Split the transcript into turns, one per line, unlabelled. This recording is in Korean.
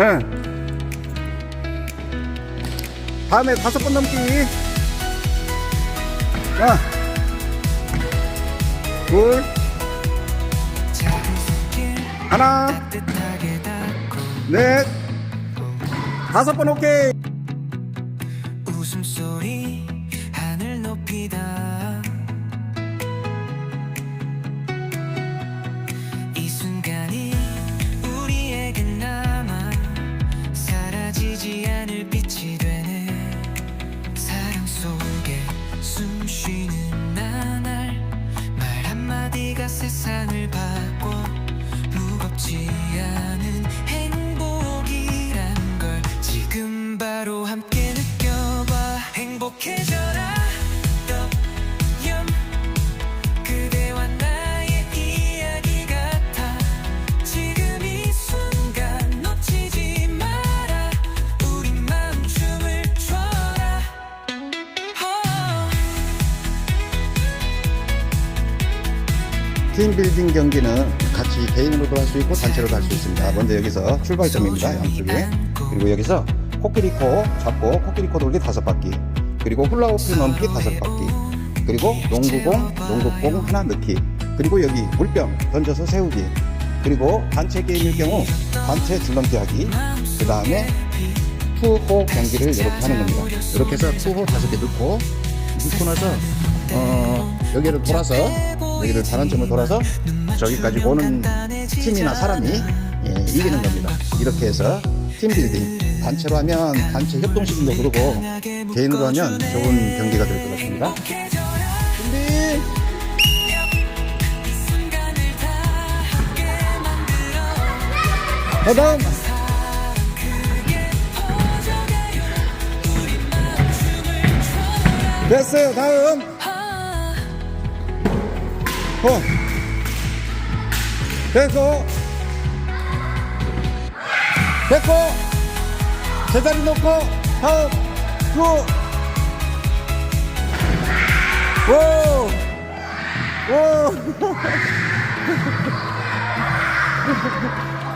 응. 다음에 다섯 번 넘기. 자. 둘. 하나. 넷. 다섯 번 오케이.
웃음소리 사라지지 않을 빛이 되네 사랑 속에 숨 쉬는 나날 말 한마디가 세상을 바꿔 무겁지
팀빌딩 경기는 같이 개인으로도 할 수 있고 단체로도 할 수 있습니다. 먼저 여기서 출발점입니다. 양쪽에. 그리고 여기서 코끼리코 잡고 코끼리코 돌기 다섯 바퀴. 그리고 훌라후프 넘기 다섯 바퀴. 그리고 농구공, 농구공 하나 넣기. 그리고 여기 물병 던져서 세우기. 그리고 단체 게임일 경우 단체 줄넘기 하기. 그 다음에 투호 경기를 이렇게 하는 겁니다. 이렇게 해서 투호 다섯 개 넣고 넣고 나서 어, 여기를 돌아서 여기를 반환점을 돌아서 저기까지 오는 팀이나 사람이 예, 이기는 겁니다. 이렇게 해서 팀빌딩 단체로 하면 단체 협동심도 그러고 개인으로 하면 좋은 경기가 될 것 같습니다. 준비. 다음 됐어요. 다음. 어. 됐고. 됐고. 제자리 놓고 다음. 구. 오. 오.